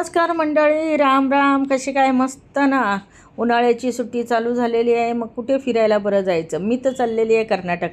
नमस्कार मंडळी राम राम. कशी काय? मस्त ना? उन्हाळ्याची सुट्टी चालू झालेली आहे. मग कुठे फिरायला बरं जायचं? मी तर चाललेली आहे कर्नाटक.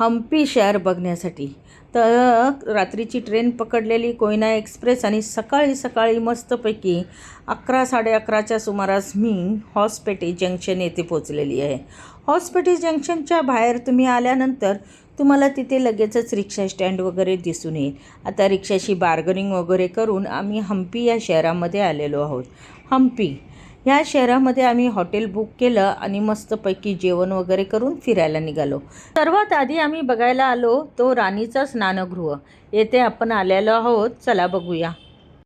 हम्पी शहर बघण्यासाठी. तर रात्रीची ट्रेन पकडलेली कोयना एक्सप्रेस आणि सकाळी सकाळी मस्तपैकी अकरा साडे अकराच्या सुमारास मी हॉस्पेटे जंक्शन येथे पोचलेली आहे. हॉस्पेटी जंक्शनच्या बाहेर तुम्ही आल्यानंतर तुम्हाला तिथे लगेचच रिक्षा स्टँड वगैरे दिसून येईल. आता रिक्षाशी बार्गनिंग वगैरे करून आम्ही हम्पी या शहरामध्ये आलेलो आहोत. हम्पी ह्या शहरामध्ये आम्ही हॉटेल बुक केलं आणि मस्तपैकी जेवण वगैरे करून फिरायला निघालो. सर्वात आधी आम्ही बघायला आलो तो राणीचा स्नानगृह. येथे आपण आलेलो आहोत. चला बघूया.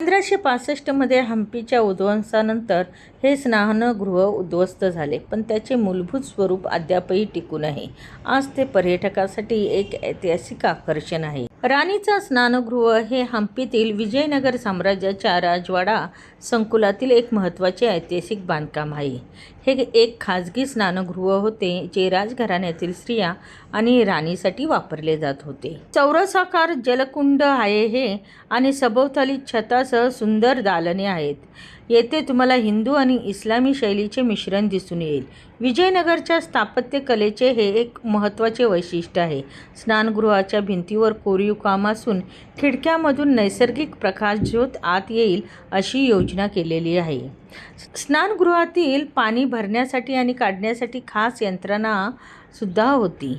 पंधराशे पासष्टमध्ये हम्पीच्या उद्ध्वंसानंतर हे स्नानगृह उद्ध्वस्त झाले पण त्याचे मूलभूत स्वरूप अद्यापही टिकून आहे आज ते पर्यटकासाठी एक ऐतिहासिक आकर्षण आहे. राणीचा स्नानगृह हे हम्पीतील विजयनगर साम्राज्याच्या राजवाडा संकुलातील एक महत्त्वाचे ऐतिहासिक बांधकाम आहे. हे एक खाजगी स्नानगृह होते जे राजघराण्यातील स्त्रिया आणि राणीसाठी वापरले जात होते. चौरसाकार जलकुंड आहे हे आणि सभोवताली छतासह सुंदर दालने आहेत. येथे तुम्हाला हिंदू आणि इस्लामी शैलीचे मिश्रण दिसून येईल. विजयनगरच्या स्थापत्यकलेचे हे एक महत्त्वाचे वैशिष्ट्य आहे. स्नानगृहाच्या भिंतीवर कोरीव काम असून खिडक्यामधून नैसर्गिक प्रकाश ज्योत आत येईल अशी योजना केलेली आहे. स्नानगृहातील पाणी भरण्यासाठी आणि काढण्यासाठी खास यंत्रणा सुद्धा होती.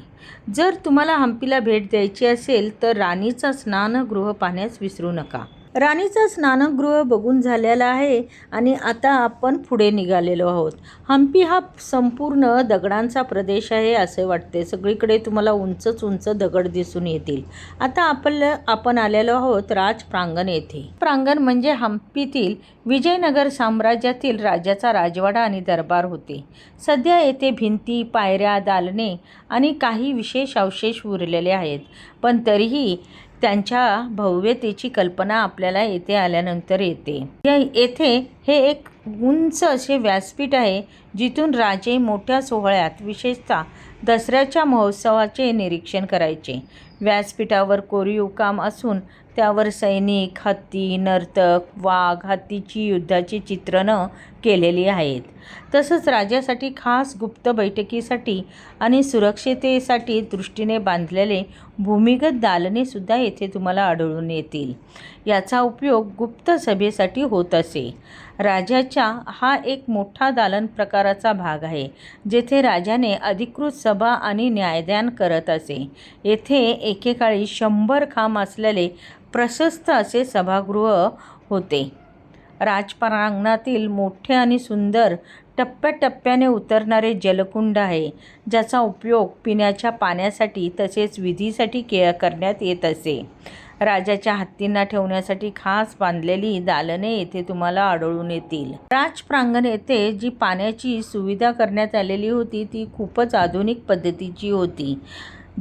जर तुम्हाला हम्पीला भेट द्यायची असेल तर राणीचा स्नानगृह पाहण्यास विसरू नका. राणीचा स्नानगृह बघून झालेला आहे आणि आता आपण पुढे निघालेलो आहोत. हम्पी हा संपूर्ण दगडांचा प्रदेश आहे असे वाटते. सगळीकडे तुम्हाला उंचच उंच दगड दिसून येतील. आता आपलं आपण आलेलो आहोत राज प्रांगण येथे. प्रांगण म्हणजे हम्पीतील विजयनगर साम्राज्यातील राजाचा राजवाडा आणि दरबार होते. सध्या येथे भिंती पायऱ्या दालने आणि काही विशेष अवशेष उरलेले आहेत. पण तरीही त्यांच्या भव्यतेची कल्पना आपल्याला येथे आल्यानंतर येते. येथे हे एक उंच असे व्यासपीठ आहे जिथून राजे मोठ्या सोहळ्यात विशेषतः दसऱ्याच्या महोत्सवाचे निरीक्षण करायचे. व्यासपीठावर कोरीव काम असून त्यावर सैनिक हत्ती नर्तक वाघ हत्तीची युद्धाची चित्रणं केलेली आहेत. तसंच राजासाठी खास गुप्त बैठकीसाठी आणि सुरक्षितेसाठी दृष्टीने बांधलेले भूमिगत दालनेसुद्धा येथे तुम्हाला आढळून येतील. याचा उपयोग गुप्त सभेसाठी होत असे. राजाच्या हा एक मोठा दालन प्रकाराचा भाग आहे जेथे राजाने अधिकृत सभा आणि न्यायदान करत असे. येथे एकेकाळी शंभर खांब असलेले प्रशस्त असे सभागृह होते. राजप्रांगणातील मोठे आणि सुंदर टप्प्याटप्प्याने उतरणारे जलकुंड आहे ज्याचा उपयोग पिण्याच्या पाण्यासाठी तसेच विधीसाठी के करण्यात येत असे. राजाच्या हत्तींना ठेवण्यासाठी खास बांधलेली दालने येथे तुम्हाला आढळून येतील. राज प्रांगण येथे जी पाण्याची सुविधा करण्यात आलेली होती ती खूपच आधुनिक पद्धतीची होती.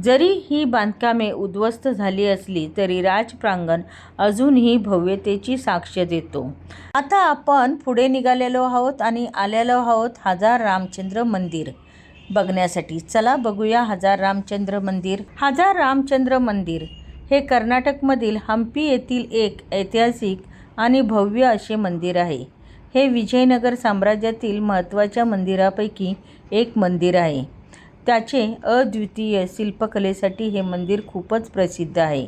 जरी ही बांधकामे उद्ध्वस्त झाली असली तरी राज प्रांगण अजूनही भव्यतेची साक्ष देतो. आता आपण पुढे निघालेलो आहोत आणि आलेलो आहोत हजार रामचंद्र मंदिर. बघण्यासाठी चला बघूया हजार रामचंद्र मंदिर. हजार रामचंद्र मंदिर. हे कर्नाटकमधील हम्पी येथील एक ऐतिहासिक आणि भव्य असे मंदिर आहे. हे विजयनगर साम्राज्यातील महत्त्वाच्या मंदिरापैकी एक मंदिर आहे. त्याचे अद्वितीय शिल्पकलेसाठी हे मंदिर खूपच प्रसिद्ध आहे.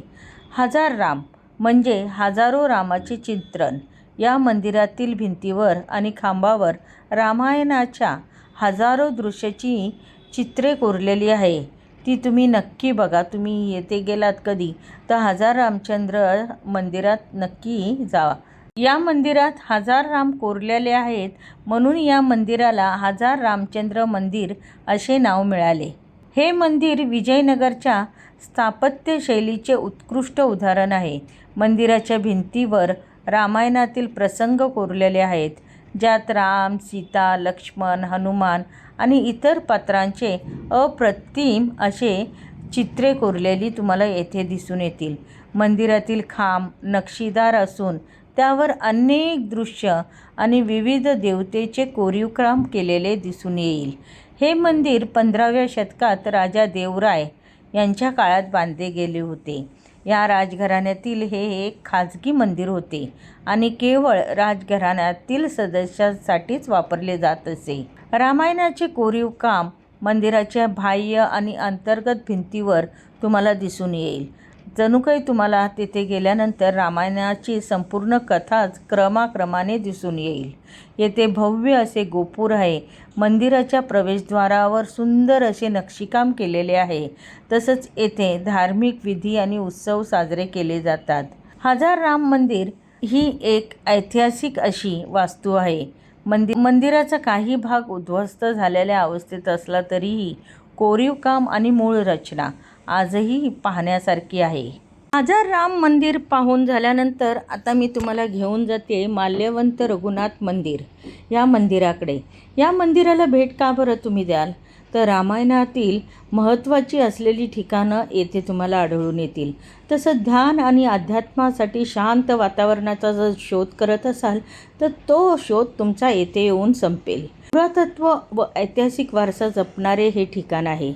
हजार राम म्हणजे हजारो रामाचे चित्रण या मंदिरातील भिंतीवर आणि खांबावर रामायणाच्या हजारो दृश्याची चित्रे कोरलेली आहे. ती तुम्ही नक्की बघा. तुम्ही येथे गेलात कधी तर हजार रामचंद्र मंदिरात नक्की जावा. या मंदिरात हजार राम कोरलेले आहेत म्हणून या मंदिराला हजार रामचंद्र मंदिर असे नाव मिळाले. हे मंदिर विजयनगरच्या स्थापत्यशैलीचे उत्कृष्ट उदाहरण आहे. मंदिराच्या भिंतीवर रामायणातील प्रसंग कोरलेले आहेत. ज्यात राम सीता लक्ष्मण हनुमान आणि इतर पात्रांचे अप्रतिम असे चित्रे कोरलेली तुम्हाला येथे दिसून येतील. मंदिरातील खांब नक्षीदार असून त्यावर अनेक दृश्य आणि विविध देवतेचे कोरीवकाम केलेले दिसून येईल. हे मंदिर पंधराव्या शतकात राजा देवराय यांच्या काळात बांधले गेले होते. या राजघराण्यातील हे एक खाजगी मंदिर होते आणि केवळ राजघराण्यातील सदस्यांसाठीच वापरले जात असे. रामायणाचे कोरीव काम मंदिराच्या बाह्य आणि अंतर्गत भिंतीवर तुम्हाला दिसून येईल. जणू काही तुम्हाला तिथे गेल्यानंतर रामायणाची संपूर्ण कथाच क्रमाक्रमाने दिसून येईल. येथे भव्य असे गोपूर आहे. मंदिराच्या प्रवेशद्वारावर सुंदर असे नक्षीकाम केलेले आहे. तसंच येथे धार्मिक विधी आणि उत्सव साजरे केले जातात. हजार राम मंदिर ही एक ऐतिहासिक अशी वास्तू आहे. मंदिर मंदिराचा काही भाग उद्ध्वस्त झालेल्या अवस्थेत असला तरीही कोरीव काम आणि मूळ रचना आजही पाहण्यासारखी आहे. माझं राम मंदिर पाहून झाल्यानंतर आता मी तुम्हाला घेऊन जाते माल्यवंत रघुनाथ मंदिर या मंदिराकडे. या मंदिराला भेट का बरं तुम्ही द्याल? तर रामायणातील महत्त्वाची असलेली ठिकाणं येथे तुम्हाला आढळून येतील. तसं ध्यान आणि अध्यात्मासाठी शांत वातावरणाचा जर शोध करत असाल तर तो शोध तुमचा येथे येऊन संपेल. पुरातत्व व ऐतिहासिक वारसा जपणारे हे ठिकाण आहे.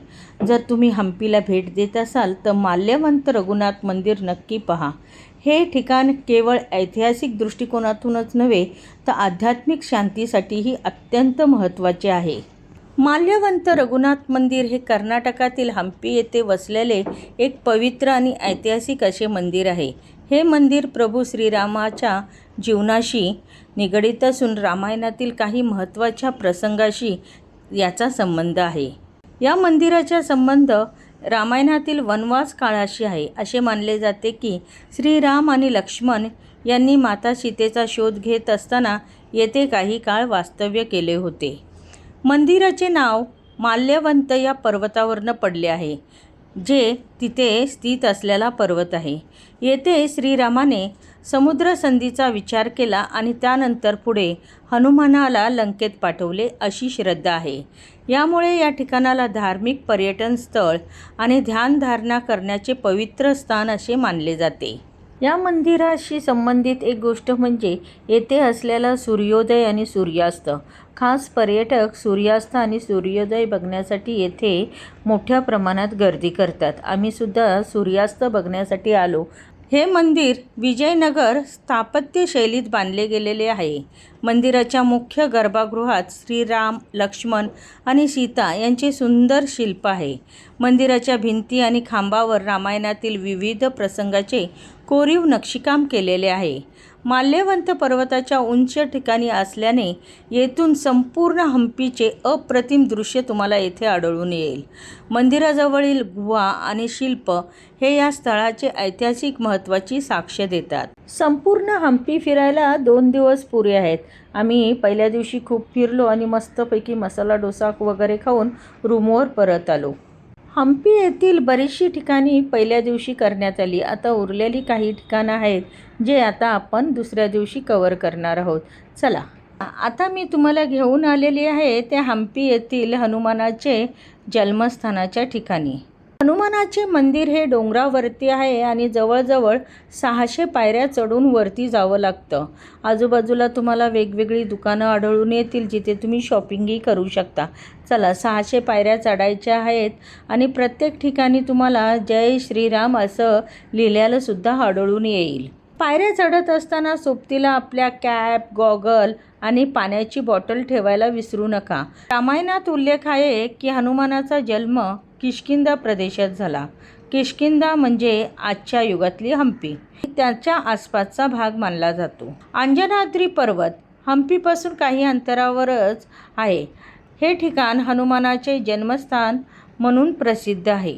जर तुम्ही हम्पीला भेट देत असाल तर माल्यवंत रघुनाथ मंदिर नक्की पहा. हे ठिकाण केवळ ऐतिहासिक दृष्टिकोनातूनच नव्हे तर आध्यात्मिक शांतीसाठीही अत्यंत महत्त्वाचे आहे. माल्यवंत रघुनाथ मंदिर हे कर्नाटकातील हम्पी येथे वसलेले एक पवित्र आणि ऐतिहासिक असे मंदिर आहे. हे मंदिर प्रभू श्रीरामाच्या जीवनाशी निगडित असून रामायणातील काही महत्त्वाच्या प्रसंगाशी याचा संबंध आहे. या मंदिराचा संबंध रामायणातील वनवास काळाशी आहे. असे मानले जाते की श्रीराम आणि लक्ष्मण यांनी माता सीतेचा शोध घेत असताना येथे काही काळ वास्तव्य केले होते. मंदिराचे नाव माल्यवंत या पर्वतावरनं पडले आहे जे तिथे स्थित असलेला पर्वत आहे. येथे श्रीरामाने समुद्र संधीचा विचार केला आणि त्यानंतर पुढे हनुमानाला लंकेत पाठवले अशी श्रद्धा आहे. यामुळे या ठिकाणाला धार्मिक पर्यटन स्थळ आणि ध्यानधारणा करण्याचे पवित्र स्थान असे मानले जाते. या मंदिराशी संबंधित एक गोष्ट म्हणजे येथे असलेला सूर्योदय आणि सूर्यास्त. खास पर्यटक सूर्यास्त आणि सूर्योदय बघण्यासाठी येथे मोठ्या प्रमाणात गर्दी करतात. आम्ही सुद्धा सूर्यास्त बघण्यासाठी आलो. हे मंदिर विजयनगर स्थापत्य शैलीत बांधले गेलेले आहे. मंदिराच्या मुख्य गर्भागृहात श्रीराम लक्ष्मण आणि सीता यांचे सुंदर शिल्प आहे. मंदिराच्या भिंती आणि खांबावर रामायणातील विविध प्रसंगाचे कोरीव नक्षीकाम केलेले आहे. माल्यवंत पर्वताच्या उंच ठिकाणी असल्याने येथून संपूर्ण हम्पीचे अप्रतिम दृश्य तुम्हाला येथे आढळून येईल. मंदिराजवळील गुहा आणि शिल्प हे या स्थळाचे ऐतिहासिक महत्त्वाची साक्ष देतात. संपूर्ण हम्पी फिरायला दोन दिवस पुरे आहेत. आम्ही पहिल्या दिवशी खूप फिरलो आणि मस्तपैकी मसाला डोसा वगैरे खाऊन रूमवर परत आलो. हम्पी येथील बरीचशी ठिकाणी पहिल्या दिवशी करण्यात आली. आता उरलेली काही ठिकाणं आहेत जे आता आपण दुसऱ्या दिवशी कवर करणार आहोत. चला. आता मी तुम्हाला घेऊन आलेली आहे त्या हम्पी येथील हनुमानाचे जन्मस्थानाच्या ठिकाणी. हनुमानाचे मंदिर हे डोंगरावरती आहे आणि जवळजवळ सहाशे पायऱ्या चढून वरती जावं लागतं. आजूबाजूला तुम्हाला वेगवेगळी दुकानं आढळून येतील जिथे तुम्ही शॉपिंगही करू शकता. चला सहाशे पायऱ्या चढायच्या आहेत आणि प्रत्येक ठिकाणी तुम्हाला जय श्रीराम असं लिहिल्यालासुद्धा आढळून येईल. पायऱ्या चढत असताना सोबतीला आपल्या कॅप गॉगल आणि पाण्याची बॉटल ठेवायला विसरू नका. रामायणात उल्लेख आहे की हनुमानाचा जन्म किशकिंदा प्रदेशात झाला. किशकिंदा म्हणजे आजच्या युगातली हम्पी त्याच्या आसपासचा भाग मानला जातो. अंजनाद्री पर्वत हम्पीपासून काही अंतरावरच आहे. हे ठिकाण हनुमानाचे जन्मस्थान म्हणून प्रसिद्ध आहे.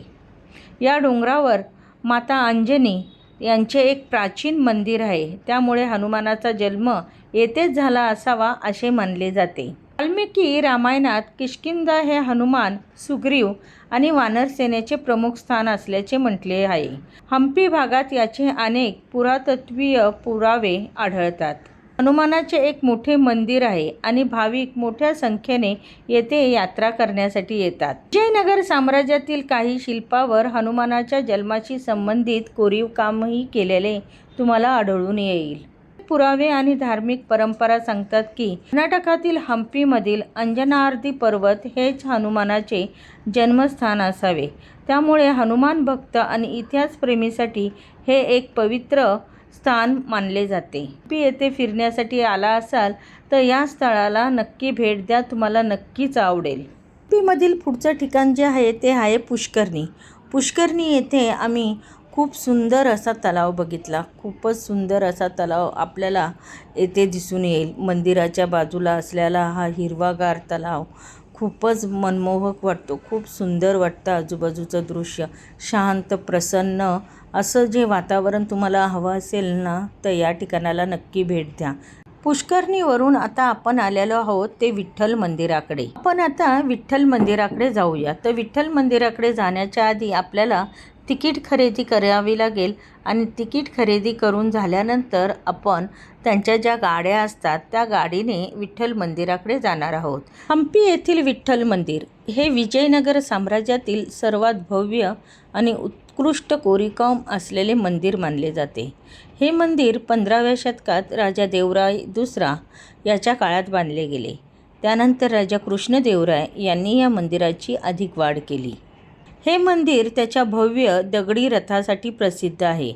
या डोंगरावर माता अंजनी यांचे एक प्राचीन मंदिर आहे. त्यामुळे हनुमानाचा जन्म येथेच झाला असावा असे मानले जाते. वाल्मिकी रामायणात किशकिंदा हे हनुमान सुग्रीव आणि वानर सेनेचे प्रमुख स्थान असल्याचे म्हटले आहे. हम्पी भागात याचे अनेक पुरातत्वीय पुरावे आढळतात. हनुमानाचे एक मोठे मंदिर आहे आणि भाविक मोठ्या संख्येने येथे यात्रा करण्यासाठी येतात. विजयनगर साम्राज्यातील काही शिल्पावर हनुमानाच्या जन्माशी संबंधित कोरीव कामही केलेले तुम्हाला आढळून येईल. पुरावे आणि धार्मिक परंपरा सांगतात की कर्नाटकातील हम्पीमधील अंजनार्दी पर्वत हेच हनुमानाचे जन्मस्थान असावे. त्यामुळे हनुमान भक्त आणि इतिहासप्रेमीसाठी हे एक पवित्र स्थान मानले जाते. हम्पी येथे फिरण्यासाठी आला असाल तर या स्थळाला नक्की भेट द्या तुम्हाला नक्कीच आवडेल. हम्पीमधील पुढचं ठिकाण जे आहे ते आहे पुष्करणी. पुष्करणी येथे आम्ही खूप सुंदर असा तलाव बघितला. खूपच सुंदर असा तलाव आपल्याला येथे दिसून येईल. मंदिराच्या बाजूला असलेला हा हिरवागार तलाव खूपच मनमोहक वाटतो. खूप सुंदर वाटतं आजूबाजूचं दृश्य. शांत प्रसन्न असं जे वातावरण तुम्हाला हवं असेल ना तर या ठिकाणाला नक्की भेट द्या. पुष्करणीवरून आता आपण आलेलो आहोत ते विठ्ठल मंदिराकडे. आपण आता विठ्ठल मंदिराकडे जाऊया. तर विठ्ठल मंदिराकडे जाण्याच्या आधी आपल्याला तिकीट खरेदी करावी लागेल आणि तिकीट खरेदी करून झाल्यानंतर आपण त्यांच्या ज्या गाड्या असतात त्या गाडीने विठ्ठल मंदिराकडे जाणार आहोत. हम्पी येथील विठ्ठल मंदिर हे विजयनगर साम्राज्यातील सर्वात भव्य आणि उत्कृष्ट कोरीकाम असलेले मंदिर मानले जाते. हे मंदिर पंधराव्या शतकात राजा देवराय दुसरा याच्या काळात बांधले गेले. त्यानंतर राजा कृष्णदेवराय यांनी या मंदिराची अधिक वाढ केली. हे मंदिर त्याच्या भव्य दगडी रथासाठी प्रसिद्ध आहे.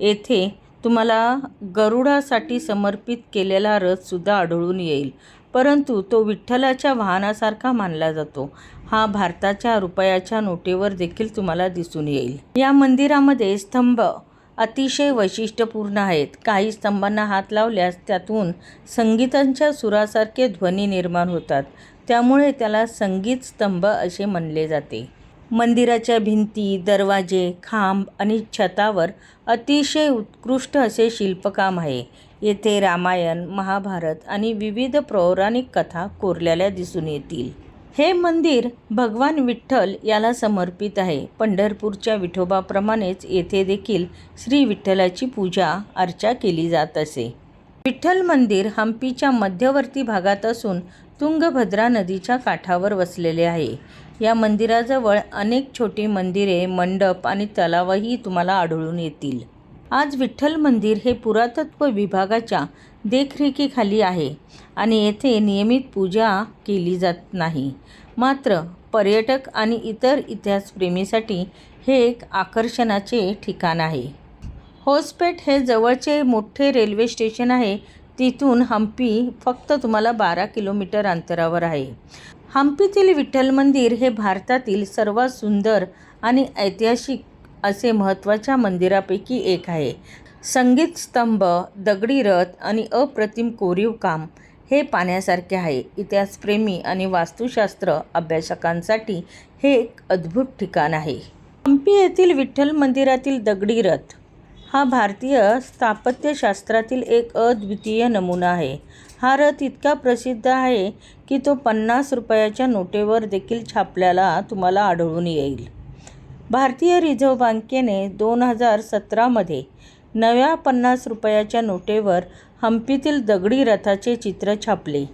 येथे तुम्हाला गरुडासाठी समर्पित केलेला रथसुद्धा आढळून येईल. परंतु तो विठ्ठलाच्या वाहनासारखा मानला जातो. हा भारताच्या रुपयाच्या नोटेवर देखील तुम्हाला दिसून येईल. या मंदिरामध्ये स्तंभ अतिशय वैशिष्ट्यपूर्ण आहेत. काही स्तंभांना हात लावल्यास त्यातून संगीतांच्या सुरासारखे ध्वनी निर्माण होतात. त्यामुळे त्याला संगीत स्तंभ असे म्हणले जाते. मंदिराच्या भिंती दरवाजे खांब आणि छतावर अतिशय उत्कृष्ट असे शिल्पकाम आहे. येथे रामायण महाभारत आणि विविध पौराणिक कथा कोरलेल्या दिसून येतील. हे मंदिर भगवान विठ्ठल याला समर्पित आहे. पंढरपूरच्या विठोबाप्रमाणेच येथे देखील श्री विठ्ठलाची पूजा अर्चा केली जात असे. विठ्ठल मंदिर हम्पीच्या मध्यवर्ती भागात असून तुंगभद्रा नदीच्या काठावर वसलेले आहे. या मंदिराजवळ अनेक छोटी मंदिरे मंडप आणि तलावही तुम्हाला आढळून येतील. आज विठ्ठल मंदिर हे पुरातत्व विभागाच्या देखरेखीखाली आहे आणि येथे नियमित पूजा केली जात नाही. मात्र पर्यटक आणि इतर इतिहासप्रेमीसाठी हे एक आकर्षणाचे ठिकाण आहे. होसपेट हे जवळचे मोठे रेल्वे स्टेशन आहे. तिथून हम्पी फक्त तुम्हाला बारा किलोमीटर अंतरावर आहे. हम्पीतील विठ्ठल मंदिर हे भारतातील सर्वात सुंदर आणि ऐतिहासिक असे महत्त्वाच्या मंदिरापैकी एक आहे. संगीत स्तंभ दगडी रथ आणि अप्रतिम कोरीव काम हे पाहण्यासारखे आहे. इतिहासप्रेमी आणि वास्तुशास्त्र अभ्यासकांसाठी हे एक अद्भुत ठिकाण आहे. हम्पी येथील विठ्ठल मंदिरातील दगडी रथ हा भारतीय स्थापत्यशास्त्रातील एक अद्वितीय नमुना आहे. हा रथ इतका प्रसिद्ध आहे की तो पन्नास रुपयाच्या नोटेवर देखील छापल्याला तुम्हाला आढळून येईल. भारतीय रिझर्व्ह बँकेने दोन हजार सतरामध्ये नव्या पन्नास रुपयाच्या नोटेवर हम्पीतील दगडी रथाचे चित्र छापले.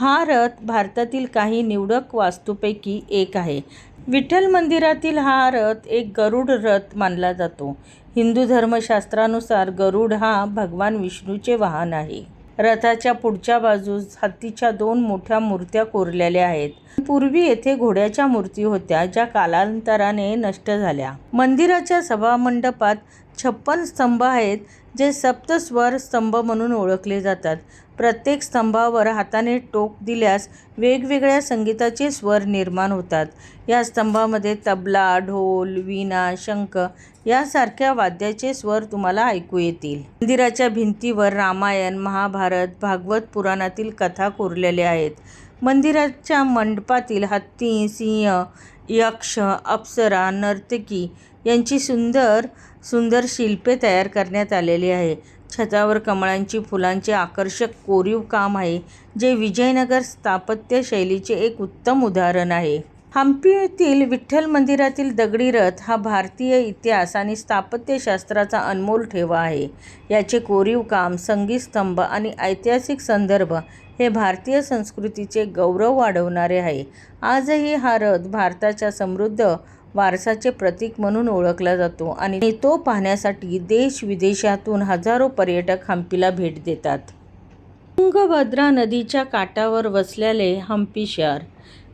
हा रथ भारतातील काही निवडक वास्तूपैकी एक आहे. विठ्ठल मंदिरातील हा रथ एक गरुड रथ मानला जातो. हिंदू धर्मशास्त्रानुसार गरुड हा भगवान विष्णूचे वाहन आहे. रथाच्या पुढच्या बाजूस हत्तीच्या दोन मोठ्या मूर्त्या कोरलेल्या आहेत. पूर्वी येथे घोड्याच्या मूर्ती होत्या ज्या कालांतराने नष्ट झाल्या. मंदिराच्या सभामंडपात छप्पन स्तंभ आहेत जे सप्तस्वर स्तंभ म्हणून ओळखले जातात. प्रत्येक स्तंभावर हाताने टोक दिल्यास वेगवेगळ्या संगीताचे स्वर निर्माण होतात. या स्तंभामध्ये तबला ढोल वीणा शंख यासारख्या वाद्याचे स्वर तुम्हाला ऐकू येतील. मंदिराच्या भिंतीवर रामायण महाभारत भागवत पुराणातील कथा कोरलेल्या आहेत. मंदिराच्या मंडपातील हत्ती सिंह यक्ष अप्सरा नर्तकी यांची सुंदर सुंदर शिल्पे तयार करण्यात आलेली आहे. छतावर कमळांची फुलांचे आकर्षक कोरीव काम आहे जे विजयनगर स्थापत्य शैलीचे एक उत्तम उदाहरण आहे. हम्पी येथील विठ्ठल मंदिरातील दगडी रथ हा भारतीय इतिहास आणि स्थापत्यशास्त्राचा अनमोल ठेवा आहे. याचे कोरीव काम संगीत स्तंभ आणि ऐतिहासिक संदर्भ हे भारतीय संस्कृतीचे गौरव वाढवणारे आहे. आजही हा रथ भारताच्या समृद्ध वारसाचे प्रतीक म्हणून ओळखला जातो आणि तो पाहण्यासाठी देश विदेशातून हजारो पर्यटक हम्पीला भेट देतात. तुंगभद्रा नदीच्या काठावर वसलेले हम्पी शहर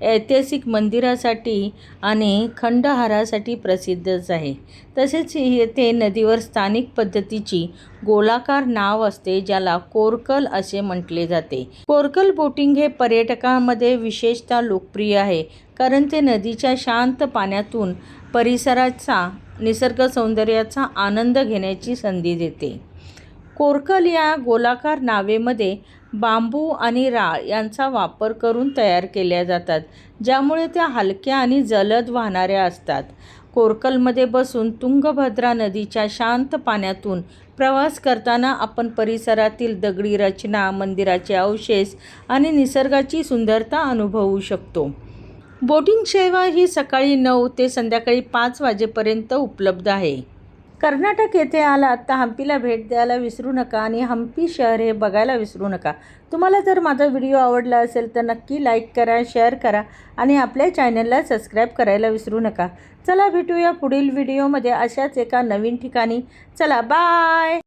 ऐतिहासिक मंदिरासाठी आणि खंडहारासाठी प्रसिद्धच आहे. तसेच येथे नदीवर स्थानिक पद्धतीची गोलाकार नाव असते ज्याला कोरकल असे म्हटले जाते. कोरकल बोटिंग हे पर्यटकांमध्ये विशेषतः लोकप्रिय आहे. कारण ते नदीच्या शांत पाण्यातून परिसराचा निसर्ग सौंदर्याचा आनंद घेण्याची संधी देते. कोरकल या गोलाकार नावेमध्ये बांबू आणि राळ यांचा वापर करून तयार केल्या जातात ज्यामुळे त्या हलक्या आणि जलद वाहणाऱ्या असतात. कोरकलमध्ये बसून तुंगभद्रा नदीच्या शांत पाण्यातून प्रवास करताना आपण परिसरातील दगडी रचना मंदिराचे अवशेष आणि निसर्गाची सुंदरता अनुभवू शकतो. बोटिंग सेवा ही सकाळी नऊ ते संध्याकाळी पाच वाजेपर्यंत उपलब्ध आहे. कर्नाटक येथे आलात तर हम्पीला भेट द्यायला विसरू नका आणि हम्पी शहर हे बघायला विसरू नका. तुम्हाला जर माझा व्हिडिओ आवडला असेल तर नक्की लाईक करा शेअर करा आणि आपल्या चॅनलला सबस्क्राईब करायला विसरू नका. चला भेटूया पुढील व्हिडिओमध्ये अशाच एका नवीन ठिकाणी. चला बाय!